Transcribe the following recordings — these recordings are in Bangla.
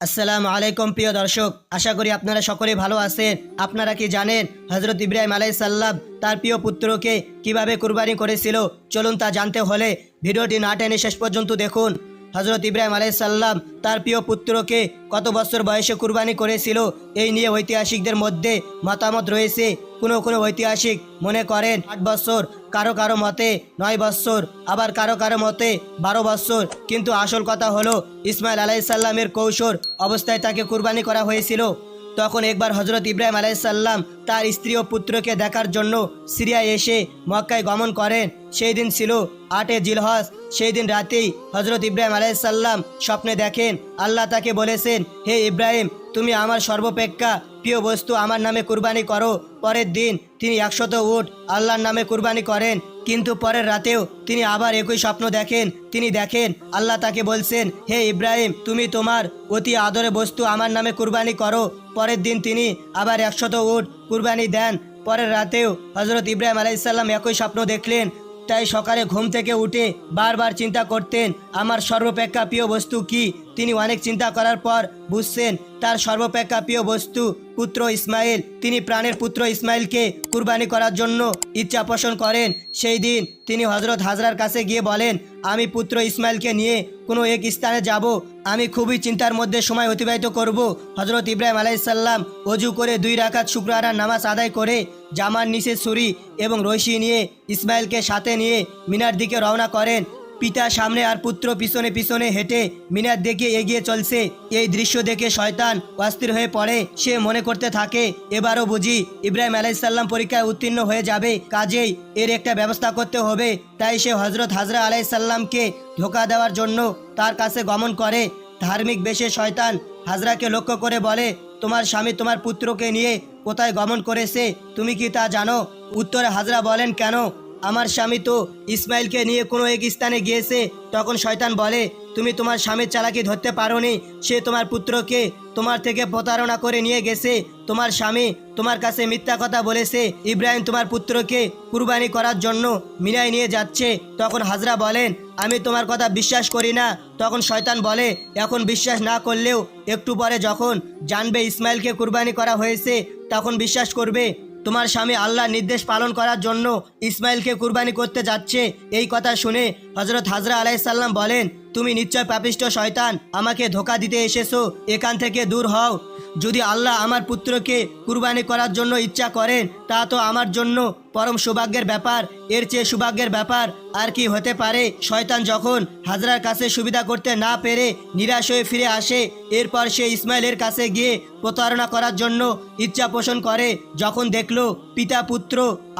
আসসালামু আলাইকুম, প্রিয় দর্শক। আশা করি আপনারা সকলে ভালো আছেন। আপনারা কি জানেন হজরত ইব্রাহিম আলাইসাল্লাম তার প্রিয় পুত্রকে কীভাবে কুরবানি করেছিল? চলুন তা জানতে হলে ভিডিওটি না টেনে শেষ পর্যন্ত দেখুন। হজরত ইব্রাহিম আলাইসাল্লাম তার প্রিয় পুত্রকে কত বছর বয়সে কুরবানি করেছিল? এই নিয়ে ঐতিহাসিকদের মধ্যে মতামত রয়েছে। কোনো কোনো ঐতিহাসিক মনে করেন আট বছর কারও কারও মতে নয় বছর আবার কারও কারও মতে বারো বছর কিন্তু আসল কথা হলো, ইসমাইল আলাইসাল্লামের কৌশল অবস্থায় তাকে কুরবানি করা হয়েছিল। তখন একবার হজরত ইব্রাহিম আলাইসাল্লাম তার স্ত্রী ও পুত্রকে দেখার জন্য সিরিয়ায় এসে মক্কায় গমন করেন। সেই দিন ছিল আটে জিলহজ সেই দিন রাতেই হজরত ইব্রাহিম আলাইসাল্লাম স্বপ্নে দেখেন, আল্লাহ তাকে বলেছেন, হে ইব্রাহিম, তুমি আমার সর্বপেক্ষা প্রিয় বস্তু আমার নামে কুরবানি করো। পরের দিন তিনি একশত উট আল্লাহর নামে কুরবানি করেন, কিন্তু পরের রাতেও তিনি আবার একই স্বপ্ন দেখেন। তিনি দেখেন, আল্লাহ তাকে বলছেন, হে ইব্রাহিম, তুমি তোমার অতি আদরে বস্তু আমার নামে কুরবানি করো। পরের দিন তিনি আবার একশত উট কুরবানি দেন। পরের রাতেও হজরত ইব্রাহিম আলাইসাল্লাম একই স্বপ্ন দেখলেন তাই সকালে ঘুম থেকে উঠে বারবার চিন্তা করতেন, আমার সর্বপেক্ষা প্রিয় বস্তু কি? তিনি অনেক চিন্তা করার পর বুঝছেন, তার সর্বপেক্ষা প্রিয় বস্তু পুত্র ইসমাইল। তিনি প্রাণের পুত্র ইসমাইলকে কুরবানি করার জন্য ইচ্ছা পোষণ করেন। সেই দিন তিনি হজরত হাজরার কাছে গিয়ে বলেন, আমি পুত্র ইসমাইলকে নিয়ে কোনো এক স্থানে যাব। আমি খুবই চিন্তার মধ্যে সময় অতিবাহিত করব। হজরত ইব্রাহিম আলাইসাল্লাম অজু করে দুই রাখাত শুক্রারার নামাজ আদায় করে জামার নিচে ছুরি এবং রশি নিয়ে ইসমাইলকে সাথে নিয়ে মিনার দিকে রওনা করেন। পিতা সামনে আর পুত্র পিছনে পিছনে হেঁটে মিনার দিকে এগিয়ে চলছে। এই দৃশ্য দেখে শয়তান অস্থির হয়ে পড়ে। সে মনে করতে থাকে, এবারও বুঝি ইব্রাহিম আলাইসাল্লাম পরীক্ষায় উত্তীর্ণ হয়ে যাবে। কাজেই এর একটা ব্যবস্থা করতে হবে। তাই সে হজরত হাজরা আলাইসাল্লামকে ধোকা দেওয়ার জন্য তার কাছে গমন করে। ধার্মিক বেশে শয়তান হাজরাকে লক্ষ্য করে বলে, তোমার স্বামী তোমার পুত্রকে নিয়ে কোথায় গমন করেছে? তুমি কি তা জানো? উত্তরে হাজরা বলেন, কেন? আমার স্বামী তো ইসমাইলকে নিয়ে কোনো এক স্থানে গিয়েছে, তখন শয়তান বলে, তুমি তোমার স্বামীর চালাকি ধরতে পারোনি, সে তোমার পুত্রকে তোমার থেকে প্রতারণা করে নিয়ে গেছে। তোমার স্বামী তোমার কাছে মিথ্যা কথা বলেছে, ইব্রাহিম তোমার পুত্রকে কুরবানি করার জন্য মিনায় নিয়ে যাচ্ছে। তখন হাজরা বলেন, আমি তোমার কথা বিশ্বাস করি না। তখন শয়তান বলে, এখন বিশ্বাস না করলেও একটু পরে যখন জানবে ইসমাইলকে কুরবানি করা হয়েছে, তখন বিশ্বাস করবে তোমার স্বামী আল্লাহ নির্দেশ পালন করার জন্য ইসমাইলকে কুরবানি করতে যাচ্ছে। এই কথা শুনে হজরত হাজরা আলাইসাল্লাম বলেন, তুমি নিশ্চয় পাপিষ্ট শয়তান, আমাকে ধোকা দিতে এসেছ, এখান থেকে দূর হও। যদি আল্লাহ আমার পুত্রকে কুরবানি করার জন্য ইচ্ছা করেন, তা তো আমার জন্য পরম সৌভাগ্যের ব্যাপার। এর চেয়ে সৌভাগ্যের ব্যাপার আর কি হতে পারে? শয়তান যখন হাজরার কাছে সুবিধা করতে না পেরে নিরাশ হয়ে ফিরে আসে, এরপর সে ইসমাইলের কাছে গিয়ে প্রতারণা করার জন্য ইচ্ছা পোষণ করে। যখন দেখল পিতা পুত্র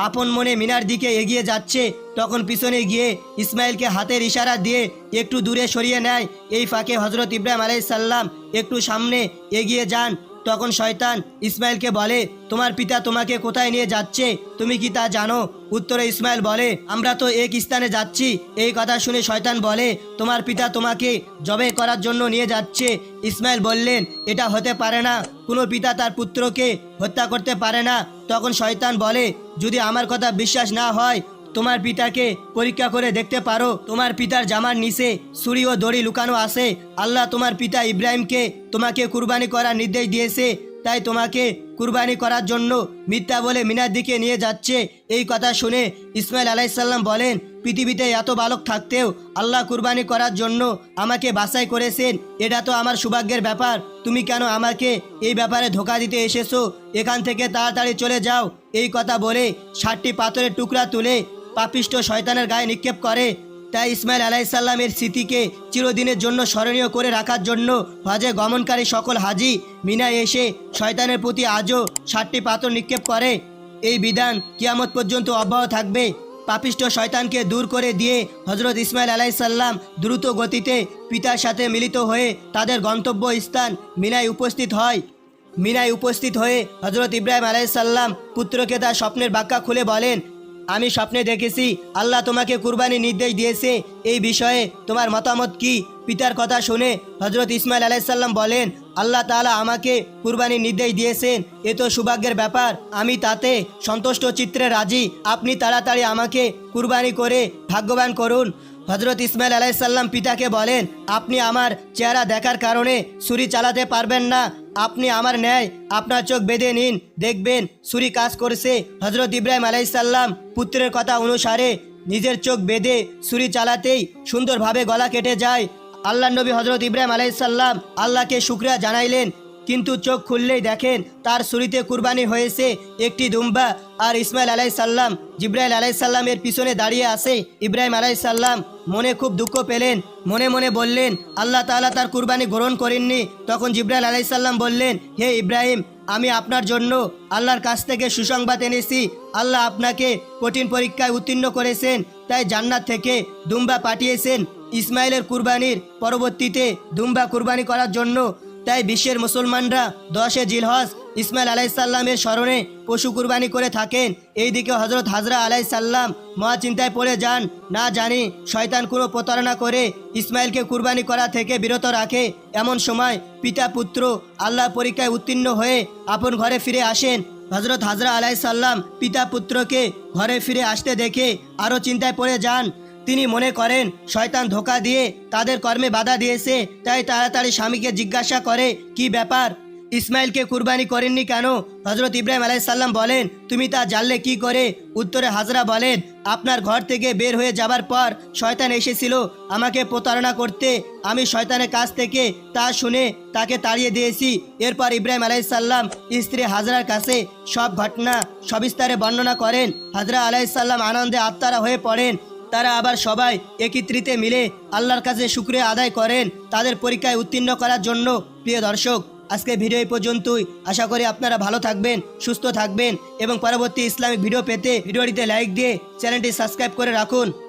আপন মনে মিনার দিকে এগিয়ে যাচ্ছে, তখন পিছনে গিয়ে ইসমাইলকে হাতের ইশারা দিয়ে একটু দূরে সরিয়ে নেয়। এই ফাঁকে হজরত ইব্রাহিম আলাইসাল্লাম একটু সামনে এগিয়ে যান। তখন শয়তান ইসমাইলকে বলে, তোমার পিতা তোমাকে কোথায় নিয়ে যাচ্ছে? তুমি কি তা জানো? উত্তরে ইসমাইল বলে, আমরা তো এক স্থানে যাচ্ছি। এই কথা শুনে শয়তান বলে, তোমার পিতা তোমাকে জবে করার জন্য নিয়ে যাচ্ছে। ইসমাইল বললেন, এটা হতে পারে না। কোনো পিতা তার পুত্রকে হত্যা করতে পারে না। তখন শয়তান বলে, যদি আমার কথা বিশ্বাস না হয় তোমার পিতাকে পরীক্ষা করে দেখতে পারো, তোমার পিতার জামার নিচে ছুরি ও দড়ি লুকানো আছে। আল্লাহ তোমার পিতা ইব্রাহিমকে তোমাকে কুরবানি করার নির্দেশ দিয়েছে, তাই তোমাকে কুরবানি করার জন্য মিথ্যা বলে মিনার দিকে নিয়ে যাচ্ছে। এই কথা শুনে ইসমাইল আলাইসাল্লাম বলেন, পৃথিবীতে এত বালক থাকতেও আল্লাহ কুরবানি করার জন্য আমাকে বাছাই করেছেন। এটা তো আমার সৌভাগ্যের ব্যাপার। তুমি কেন আমাকে এই ব্যাপারে ধোকা দিতে এসেছ? এখান থেকে তাড়াতাড়ি চলে যাও। এই কথা বলে ষাটটি পাথরের টুকরা তুলে পাপিষ্ট শয়তানের গায়ে নিক্ষেপ করে। তাই ইসমাইল আলাইসাল্লামের স্মৃতিকে চিরদিনের জন্য স্মরণীয় করে রাখার জন্য হজে গমনকারী সকল হাজি মিনায় এসে শয়তানের প্রতি আজও ষাটটি পাথর নিক্ষেপ করে। এই বিধান কিয়ামত পর্যন্ত অব্যাহত থাকবে। পাপিষ্ট শয়তানকে দূর করে দিয়ে হজরত ইসমাইল আলাইসাল্লাম দ্রুত গতিতে পিতার সাথে মিলিত হয়ে তাদের গন্তব্য স্থান মিনায় উপস্থিত হয়। মিনায় উপস্থিত হয়ে হজরত ইব্রাহিম আলাইসাল্লাম পুত্রকে তার স্বপ্নের বাক্যা খুলে বলেন আমি স্বপ্নে দেখেছি, আল্লাহ তোমাকে কুরবানির নির্দেশ দিয়েছে। এই বিষয়ে তোমার মতামত কি? পিতার কথা শুনে হজরত ইসমাইল আলাইসাল্লাম বলেন, আল্লাহ তাআলা আমাকে কুরবানির নির্দেশ দিয়েছেন। এ তো সৌভাগ্যের ব্যাপার। আমি তাতে সন্তুষ্ট চিত্রে রাজি। আপনি তাড়াতাড়ি আমাকে কুরবানি করে ভাগ্যবান করুন। হজরত ইসমাইল আলাইসাল্লাম পিতাকে বলেন, আপনি আমার চেহারা দেখার কারণে ছুরি চালাতে পারবেন না। আপনি আমার ন্যায় আপনার চোখ বেঁধে নিন, দেখবেন সুরি কাজ করছে। হজরত ইব্রাহিম আলাইসাল্লাম পুত্রের কথা অনুসারে নিজের চোখ বেঁধে সুরি চালাতেই সুন্দরভাবে গলা কেটে যায়। আল্লাহ নবী হজরত ইব্রাহিম আলাইসাল্লাম আল্লাহকে শুক্রিয়া জানাইলেন। কিন্তু চোখ খুললেই দেখেন তার ছুরিতে কুরবানি হয়েছে একটি দুম্বা আর ইসমাইল আলাই সাল্লাম জিব্রাইল আলাই সাল্লামের পিছনে দাঁড়িয়ে আছে। ইব্রাহিম আলাই সাল্লাম মনে খুব দুঃখ পেলেন, মনে মনে বললেন, আল্লাহ তাআলা তার কুরবানি গ্রহণ করেননি। তখন জিব্রাইল আলাই সাল্লাম বললেন, হে ইব্রাহিম, আমি আপনার জন্য আল্লাহর কাছ থেকে সুসংবাদ এনেছি। আল্লাহ আপনাকে কঠিন পরীক্ষায় উত্তীর্ণ করেছেন, তাই জান্নাত থেকে দুম্বা পাঠিয়েছেন। ইসমাইলের কুরবানির পরবর্তীতে দুম্বা কুরবানি করার জন্য তাই বিশ্বের মুসলমানরা দশে জিলহজ ইসমাইল আলাইসাল্লামের স্মরণে পশু কুরবানি করে থাকেন। এইদিকে হজরত হাজরা আলাইসাল্লাম চিন্তায় পড়ে যান। না জানি শয়তান কোনো প্রতারণা করে ইসমাইলকে কুরবানি করা থেকে বিরত রাখে। এমন সময় পিতা পুত্র আল্লাহ পরীক্ষায় উত্তীর্ণ হয়ে আপন ঘরে ফিরে আসেন। হজরত হাজরা আলাইসাল্লাম পিতা পুত্রকে ঘরে ফিরে আসতে দেখে আরও চিন্তায় পড়ে যান। তিনি মনে করেন, শয়তান ধোকা দিয়ে তাদের কর্মে বাধা দিয়েছে, তাই তাড়াতাড়ি স্বামীকে জিজ্ঞাসা করে, কি ব্যাপার? ইসমাইলকে কুরবানি করেননি কেন? হজরত ইব্রাহিম আলাইসাল্লাম বলেন, তুমি তা জানলে কি করে? উত্তরে হাজরা বলেন, আপনার ঘর থেকে বের হয়ে যাবার পর শয়তান এসেছিল আমাকে প্রতারণা করতে। আমি শয়তানের কাছ থেকে তা শুনে তাকে তাড়িয়ে দিয়েছি। এরপর ইব্রাহিম আলাইসাল্লাম স্ত্রী হাজরার কাছে সব ঘটনা সবিস্তারে বর্ণনা করেন। হাজরা আলাইসাল্লাম আনন্দে আত্মারা হয়ে পড়েন। তারা আবার সবাই একত্রিতে মিলে আল্লাহর কাছে শুক্রিয়া আদায় করেন তাদের পরীক্ষায় উত্তীর্ণ করার জন্য। প্রিয় দর্শক আজকে ভিডিও পর্যন্তই। আশা করি আপনারা ভালো থাকবেন, সুস্থ থাকবেন এবং পরবর্তী ইসলামিক ভিডিও পেতে ভিডিওটিতে লাইক দিয়ে চ্যানেলটি সাবস্ক্রাইব করে রাখুন।